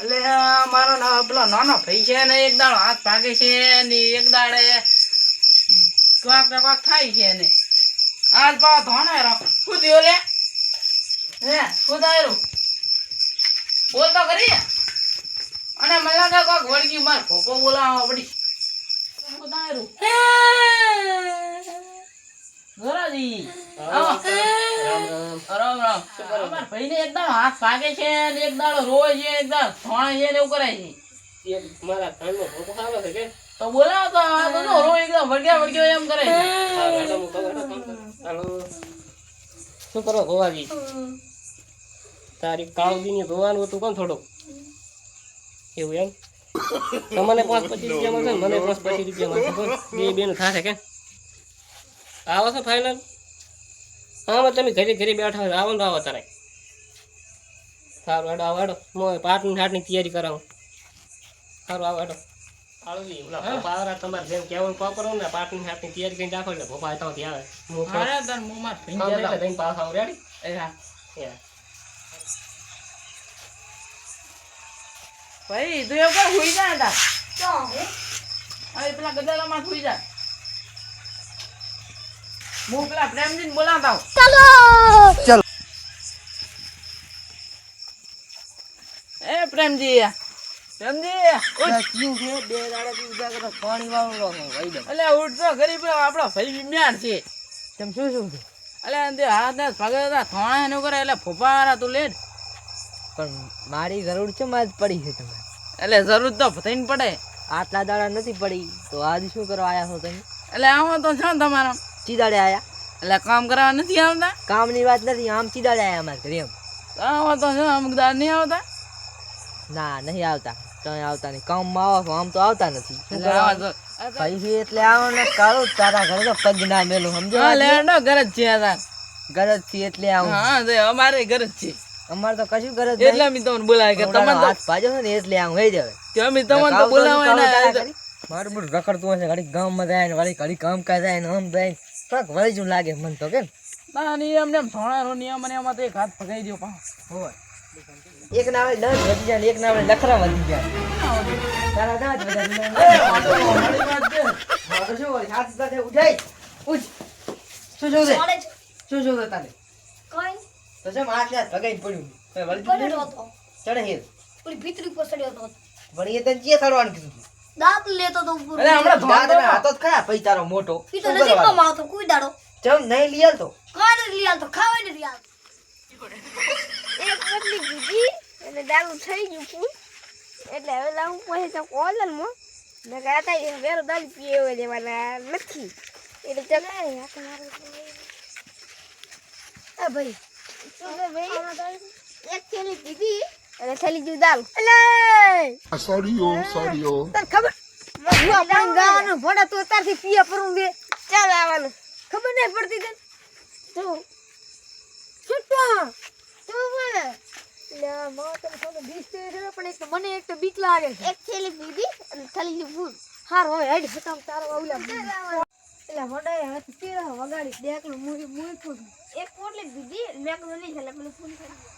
એટલે મારો પેલો નાનો ભાઈ છે ને એક દાડો હાથ ભાગે છે ને એક દાડે ક્વાક ને ક્વાક થાય છે ને. આજ પા ધોણે રાખો. શું થયું લે? હે શું થયું? બોલ તો કરી. અને મને લાગે કોક વળગી માર પપ્પો બોલાવો પડી. શું થયું? ગોરાજી આવો. રામ ને અમાર ભાઈને એક દાડો હાથ ભાગે છે ને એક દાડો રોય છે એક દાડો છે ને એવું કરે છે. મારા કાનનો ભોપો આવે છે કે? તો બોલાવો તો આ તો રોય એકદમ વળગ્યા વળગ્યો એમ કરે શું કરો ગોવાજી તારી કાળજીને ધોવાનું હતું કોણ થોડુંક? એવું એમ? તમને પાંચ પચીસ રૂપિયા મળશે મને પાંચ પચીસ રૂપિયા મળશે બે બેનું થશે કે? આવો છો ફાઇનલ હા તમે ઘરે ઘરે બેઠા હોય આવો ને તો આવો તારે. સારું આડો આવો હેડો. હું પાટની હાટની તૈયારી કરાવું. સારું આવો હાડો. કાળજી ઓલા પપ્પા આવરા તમારે જેમ કેવું કરો ને પાટની હાટની તૈયારી કરીને રાખો એટલે પપ્પા આવતા ત્યાં આવે. હું તાર મોંમાં આમ એટલે લાવ. પાછા રેડી એ હા. ભાઈ તું એવું હુઈ જા હવે પેલા ગધેડામાં હુઈ જા. હું પેલા પ્રેમજીને બોલાવતા આવું. એ પ્રેમજી પ્રેમજી! ઉઠ. અલે ઉઠ તો ગરીબ આપણો ભાઈ બીમાર છે. અલે અંતે હાથ પગે થોણા એનું કરે એટલે ફોફારા તું લે પણ મારી જરૂર છે માં જ પડી છે તમે એટલે જરૂર તો થઈને પડે. આટલા દાડા નથી પડી તો આજ શું કરવા આયા છો તમે? એટલે આવો તો છો ને તમારો. ચીદાડે આયા. એટલે કામ કરવા નથી આવતા? કામની વાત નથી આમ ચીદાડે આયા અમારે ઘરે એમ. આવો તો છે અમુક દાડ નહીં આવતા? ના નહીં આવતા. તમે આવતા નહીં. કામમાં આવો આમ તો આવતા નથી. શું એટલે આવો કરવા તો એટલે આવો ને કાળો તારા ઘરે તો પગ ના મેલું સમજો લેડો ઘર જ છે તાર. ગરજથી એટલે આવું. હા અમારે ઘર જ છે અમારે તો કશું ગરજ એટલે અમે તમને બોલાવે કે તમને તો હાથ પાજો છે ને એટલે આમ હોય જવે. કે અમે તમને તો બોલાવે ને મારું બધું રખડતું હશે ઘડી ગામમાં જાય ને વળી ઘડી કામ કાજ જાય ને આમ જાય. ને થોડાક વળી જવું લાગે મન તો કેમ? ના નિયમ ને થોણાનો નિયમ અને એમાં તો એક હાથ પકડી દો પાછો. એક નાવે દસ વધી જાય એક ના આવે લખરા વધી જાય. તારા દાંત બધા હા તો શું વળી હાથ સાથે ઉજાય ઉજ શું જોવે? શું જોવે તારે? તો જેમ હાથ હાથ ભગાઈ પડ્યું. તો વળી તું લેવું? ચડે હેર વળી એ તને જે ચડવાનું કીધું? દાંત લેતો તો ઉપર અરે હમણાં ધોતો ના હાથો જ ખરા પછી તારો મોટો. ઈ તો માં આવતો કોઈ દાડો. ચમ નહીં લઈ આલ તો કાને લીયાલ તો ખાવાય ને લીયાલ એક રોટલી દીધી એટલે દારૂ થઈ ગયું ફૂલ એટલે હવે લાવું પછી તો કોલરમાં. ને ગાતા વેરો દારૂ પીએ એવો લેવાના નથી. એટલે ચગાડે હાથ મારું એ ભાઈ? તો ભાઈ એક થેલી પીધી અને થેલી જેવું દારૂ અલે! સોરી ઓ સોરી ઓ તને ખબર? હું આપણે ગાવાનું ભણા તો અત્યારથી પીએ પરું બે. ચાલ આવવાનું. ખબર નહીં પડતી તને? તું છૂટા! તું બોલે લે માં તને ખબર બીસ તો એ પણ એક મને એક તો બીક લાગે છે. એક થેલી પીધી અને થેલી ફૂલ. હાર હવે હેડ ફટામ તારો આવલા એટલે વડાય હાથ પીરા વગાડી દેખલું પૂછ એક પોટલી દીધી મેં નહીં ચાલે પેલું ફૂલ થઈ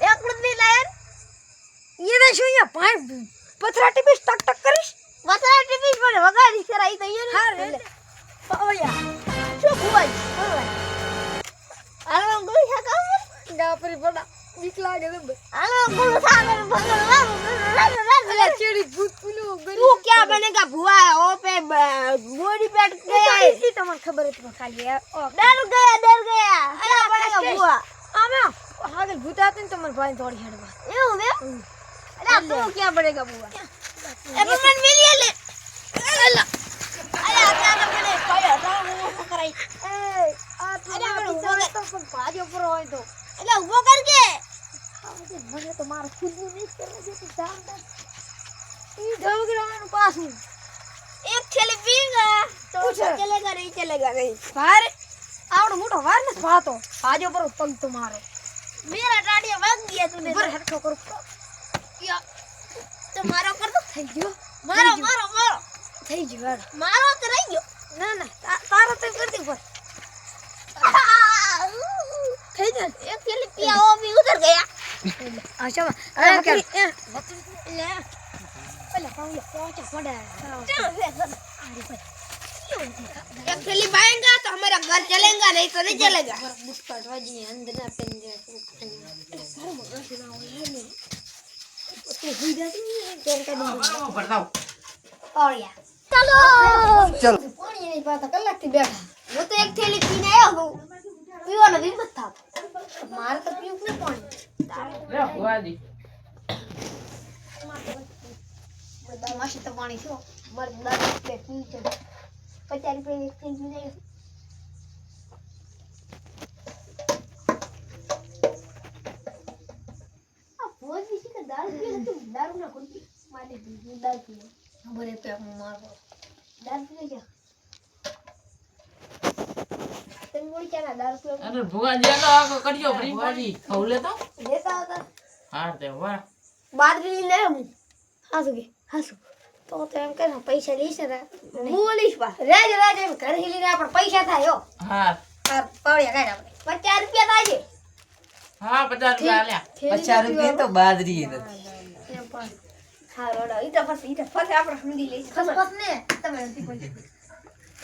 એક મિનિટની લાયન એને શું અહીંયા ભાઈ પથરા ટીપીશ ટક ટક કરીશ પથરા ટીપીશ મને વગાડીશ કરાઈ તો એને હા રે ઓયા શું ખુવાઈ હાલો અંગુલ છે કામ ગાપરી પડા બીક લાગે તો હાલો અંગુલ સાગર ભગલ વાળો ચીડી ભૂત પેલું તું ક્યાં બનેગા ભુવા ઓ પે બોડી પેટ ગયા તમને ખબર હતી ખાલી ઓ ડર ગયા ડર ગયા ક્યાં બનેગા ભુવા આમાં આગળ ભૂત આતે ને તમાર ભાઈ દોડી હેડવા. એવું બે અરે આ તો ક્યાં પડેગા બુઆ એ પણ મન મિલી લે એલા અરે આ તો મને કોઈ હટાવ હું કરાઈ એ આ તો અરે આપણે ઊભો તો પણ ભાજ ઉપર હોય તો. એટલે ઊભો કર કે. મને તો મારું ખુદનું નહીં કરવા દે તો જામ દે ઈ ઢોગરાનું પાછું. એક છેલે પીંગા તો ચલેગા નહીં ચલેગા નહીં ભાર. આવડો મોટો વાર ને ભાતો. ભાજો પર પગ તો મારો. મેરા ટાડિયા વાગી ગયા તું. ઉપર હરખો કરું. તો મારો પર તો. થઈ ગયો. મારો મારો મારો. થઈ ગયો. મારો તો રહી ગયો. ના ના તારો તો કરતી પર થઈ જાય એક પેલી પિયા ઓ બી ઉતર ગયા આશામાં અરે કે- લે. પેલા પાઉલા પહોંચા પડે ચાલો ફેર આરી પર. एक थैली पाएगा तो हमारा घर चलेगा, नहीं तो नहीं चलेगा। चलो चलो पानी नहीं पाता कल लगती बैठा वो तो एक थैली पीने आया हूँ पीवा ना भी मत था मार तो पीऊ ना पानी ले हुआ जी बदमाशी तो पानी छो मर्द पे पी चलो। पचास रुपये एक थैली पी जाएगा आप बहुत किसी का दारू पी तो दारू ना खुद पी मारे दी दारू पी બરે પે હું મારો दारू पी क्या तुम बोल क्या ना दारू पी અરે ભુવાજી, આ તો આખો કરજો ફરી ભુવાજી. ખાવું લે તો. देता होता હા, તે વાહ. બાદરી લે હું હાસુ કે હાસુ તો તો એમ કરે પૈસા લઈશ ને બોલીશ બા રાજ રાજ એમ ઘરે હિલીને આપણે પૈસા થાય હો. હા, પાવડિયા કાઢ આપણે. પચાસ રૂપિયા થાય હા, પચાસ રૂપિયા આલ્યા. પચાસ રૂપિયા તો બાદરી નથી. હા રોડા ઈ તો ફસ ઈ તો ફસ આપણે સમજી લઈશું. ફસ ને. તમે નથી કોઈ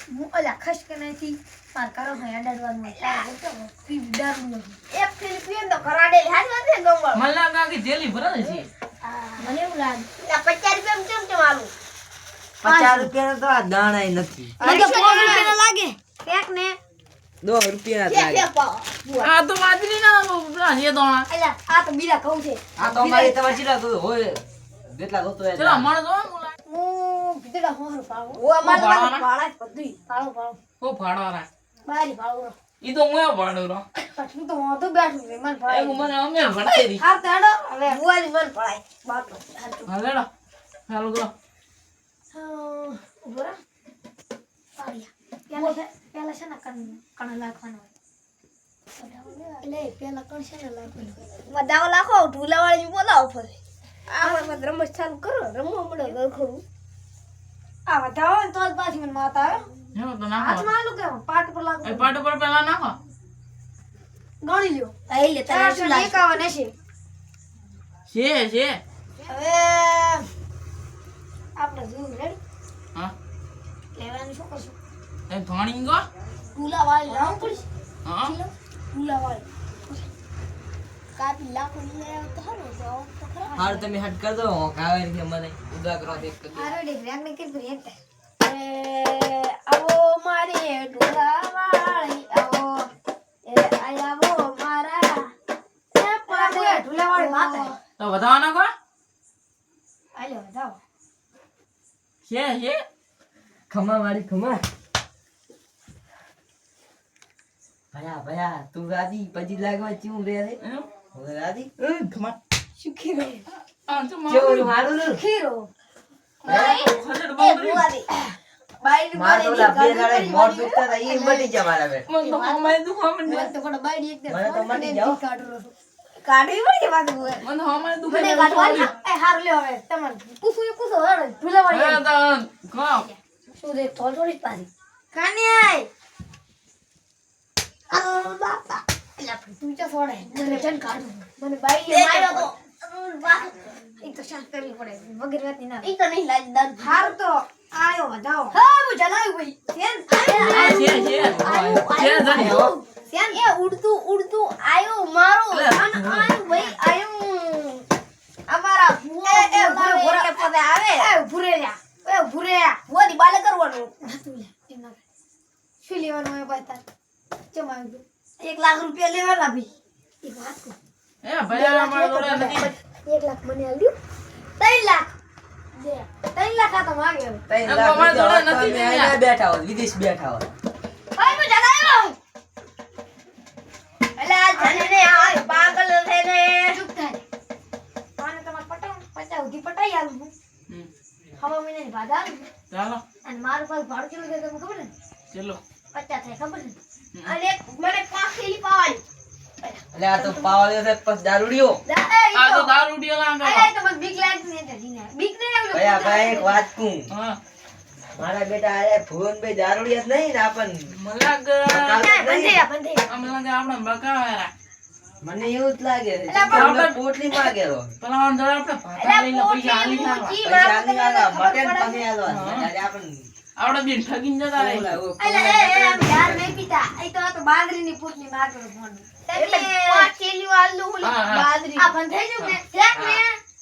હું ઓલા ખસ કે નથી. માર કરો ભાઈ અડાડવાનું હોય પી દારૂ એક પીએ તો કરાડે હાથ વાત ને મલ્લા મને જેલી ભરાય છે. મને એવું લાગે. પચાસ રૂપિયા કેમ કેમ આલું? પચાસ રૂપિયા તો આ દાણા નથી. તો પાંચ રૂપિયા લાગે. ફેંક ને રૂપિયા લાગે. આ તો પેલા છે દોણા. આ તો બીજા કહું છે. આ તો અમારી તમારે ચીલા તો હોય જેટલા જોતો હોય ચલો, મણ જો, હું ભીતડા હોર પાડું ઓ અમાર ઓ, તો ભાડાના? પાળા જ બધું પાડું પાડું હું ફાડો રા. બારી પાડું ઈ તો મોય ભાડું રો. પછી તો હું તો બેઠું રે મને એ ભાઈ મને અમે ભણતેરી. હા તાડો હવે બુવાની મન પડાય બાટલો હાચું હા, હાલો ગો કરો. ઊભો પાડ્યા. પેલા છે- પેલા છે ને કણ કણ લાખવાનો એટલે પેલા કણ છે ને લાખવાનો વધાવો લાખો ઢૂલા વાળી બોલાવો ફરે આ મત રમત ચાલુ કરો રમવા મળે ગરખડું આ વધાવો ને તો જ પાછી મને માતા આવે એવો તો નાખો. હાથમાં આલું કેમ પાટ પર લાગુ એ પાટ ઉપર પેલા નાખો. ગણી લ્યો. અહીં લે તારે શું લાગે એકાવન હશે. છે, છે. હવે આપણે જોયું રેડી હા. લેવાનું શું કરશું? એ ધોણી ગો. ઢૂલા વાળી લાવવું પડશે. હા. ઢૂલા વાળી. કાપી લાખો લઈ આવ્યો તો તો ખરા. હારું તમે હટ કર દો કે મને દેખ કરી આ રેડી રેંગ ને કીધું એક એ આવો મારે ઢોલા વાળી આવો. એ આય આવો મારા એ પાડે ઢુલાવાળી માતા. તો વધાવો નાખો. આલ્યો વધાવો. છે, છે. ખમા મારી ભયા ભયા તું પછી લાગવા રે રે? સુખી આ તો મારું. હારું એ બુઆ. દે મને જન કાઢું મને બાયડી માર્યો તો એ તો શાંત કરવી પડે વગેરે ના. તો નહીં લાજ દાદ હાર તો. આયો વધાવો. હા ભાઈ સેન સેન એ ઉડતું ઉડતું આયો મારો. આયો ભાઈ આયો. અમારા ભૂવા એ, એ, બોલાવે પદે આવે. એ ભૂરે રહ્યા એ ભૂરે બાલે કરવાનું. શું લેવાનું હોય ભાઈ તાર? ચમ આવી એક લાખ રૂપિયા લેવાના ભાઈ. એક વાત એ ભાઈ આ જોડે નથી. એક લાખ મને આલ્યું. ત્રણ લાખ. દે ત્રણ લાખ પચાવ ઉધી પટાઈ આવું હવા મહિને ની અને મારું પાસ ભાડું ચેલો છે તમને ખબર ને ચેલો. પચાસ થાય ખબર ને અને મને પાંચ થેલી એટલે આ તો પાવાળ્યો છે પછી દારૂડિયો. આ તો દારૂડિયો દારૂ ડીલા અરે તો મને બીક લાગતી એટલે જીને. બીક નહીં આવી ભાઈ ભાઈ એક વાત કહું. હા. મારા બેટા અરે ભુવન ભાઈ દારૂડિયા જ નહીં ને આપણ. મલાક બંધે બંધે આમ આપણે બકાવારા મને એવું જ લાગે છે. આપણે- પોટલી પોટલી માંગેલો. પેલા અંદર આપણે ભાતા લઈને પૈસા આલી ના પૈસા આલી ના મટન. તમે આલવા એટલે આપણ આપણે બેન ઠગીને જતા રહે. એટલે એ એ આમ યાર નહીં પીતા એ તો આ તો બાજરીની પૂટની માગેલો ફોન એટલે પાંચ થેલીઓ આલું હું હા, હા. બાજરી. આ બંધાઈ જવું ને? ફેંક ને?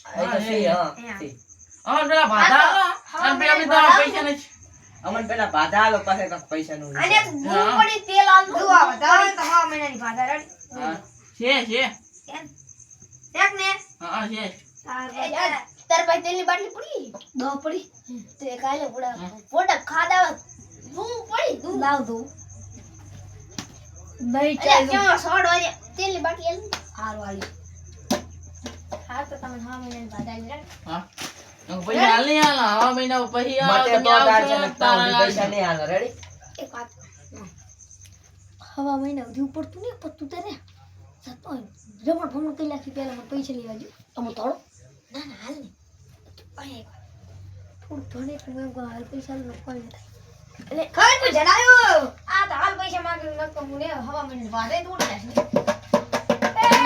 તો હા, પેલા આલો. અને પેલા બધા પૈસા નથી અમન પેલા બાધા આલો પાસે કસ પૈસા નું અને પડી તેલ આલું દુઆ વધારે તો હા મહિનાની બાધા રડી. છે છે. ફેંક ને? હા છે. તાર પાસે તેલની બાટલી પડી? દો પડી. તે કાલે પૂરા ફોટા ખાધા ધૂમ પડી ધૂમ. લાવ દો. નહીં અલ્યા કેમ સોડ વાગે. તેલની બાટલી આલ. હાર વાળી હા તો તમે હા મહિનાની બાધા રેડી હા? પૈસા હાલ નહીં હાલ આવા મહિના પછી આવો તો તારા પૈસા નહીં આલો રેડી એક વાત. હવા મહિના સુધી ઉપડતું નહીં પડતું તારે. જતો રમણ ભમણ કઈ લાખી પહેલા મને પૈસા લેવા જો તમે તોડો. ના ના હાલ નહીં. થોડું ભણે પણ હાલ પૈસા લો કોઈ નહીં થાય. એટલે ખબર કોઈ જણાયો. આ તો હાલ પૈસા માંગે નકર હું ને હવા મને વાદે દૂર નાખી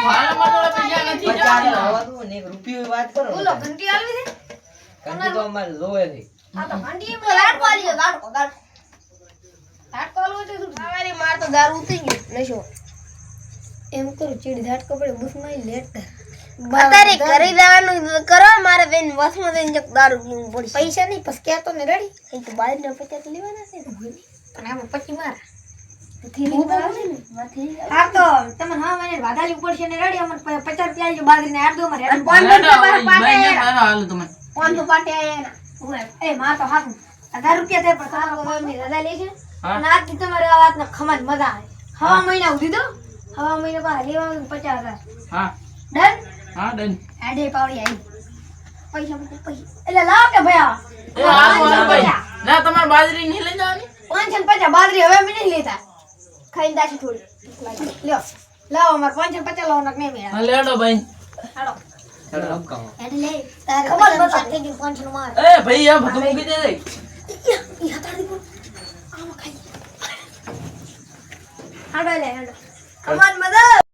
ભાડામાં થોડા પૈસા નથી પચાસ જતા. આલવા દો ને એક રૂપિયો વાત કરો બોલો ઘંટી આલવી છે? કંટી તો અમારે જોવે છે. આ તો ઘંટી એમ લાડકો આલી લાડકો લાડકો. લાડકો આલવો છે શું? સવારે માર તો દારૂ ઉતરી ગયું નશો. એમ કરું ચીડી ધાટકો પડે બુસમાં લેટ અત્યારે ઘરે જવાનું કરો મારે બેન વસમાં જઈને જક દારૂ પીવું પડશે. પૈસા નહીં પછી કહેતો ને રેડી. એ તો બાર ના પચાસ તો લેવાના છે. પણ આમાં પછી મારા. તો તો તો હવા મહિના ઉધી દો હવા મહિના પાસે લેવાનું પચાસ હજાર. હા ડન ડન આડે પાવડી આવી પૈસા પૈસા પૈસા એટલે લાવ કે આ. એ હાલો હાલો ભાઈ ના તમારે બાજરી નહીં લઈ જવાની પાંચસો પચાસ બાજરી હવે અમે નહીં લેતા ખાઈને દાશી થોડી લ્યો લાવો અમારે પાંચસો ને પચાસ લાવો નહીં મેળા લેડો ભાઈ માર એ ભાઈ આ બધું મૂકી દે દે હાડો લે હાડો અમાર મદદ